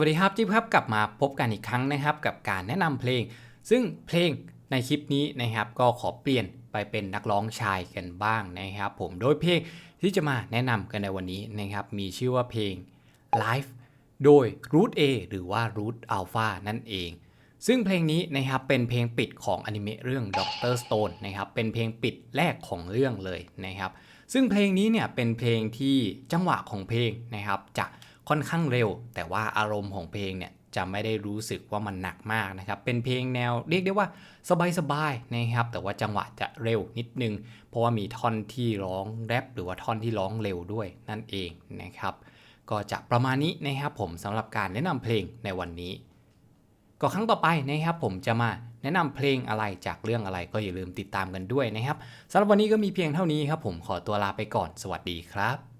วัสดีครับจิ๊บครับกลับมาพบกันอีกครั้งนะครับ กับการแนะนำเพลง ซึ่งเพลงในคลิปนี้นะครับก็ขอเปลี่ยนไปเป็นนักร้องชายกันบ้างนะครับ ผมโดยเพลงที่จะมาแนะนำกันในวันนี้นะครับมีชื่อว่าเพลง Life โดย Root A หรือว่า Root Alpha นั่นเอง ซึ่งเพลงนี้นะครับเป็นเพลงปิดของอนิเมะเรื่อง Doctor Stone นะครับเป็นเพลงปิดแรกของเรื่องเลยนะครับ ซึ่งเพลงนี้เนี่ยเป็นเพลงที่จังหวะของเพลงนะครับจะ ค่อนข้างเร็ว แต่ว่าอารมณ์ของเพลงเนี่ยจะไม่ได้รู้สึกว่ามันหนักมากนะครับ เป็นเพลงแนวเรียกได้ว่าสบายๆนะครับ แต่ว่าจังหวะจะเร็วนิดนึง เพราะว่ามีท่อนที่ร้องแรปหรือว่าท่อนที่ร้องเร็วด้วยนั่นเองนะครับ ก็จะประมาณนี้นะครับผมสำหรับการแนะนำเพลงในวันนี้ ก็ครั้งต่อไปนะครับผมจะมาแนะนำเพลงอะไรจากเรื่องอะไรก็อย่าลืมติดตามกันด้วยนะครับสำหรับวันนี้ก็มีเพียงเท่านี้ครับผมขอตัวลาไปก่อน สวัสดีครับ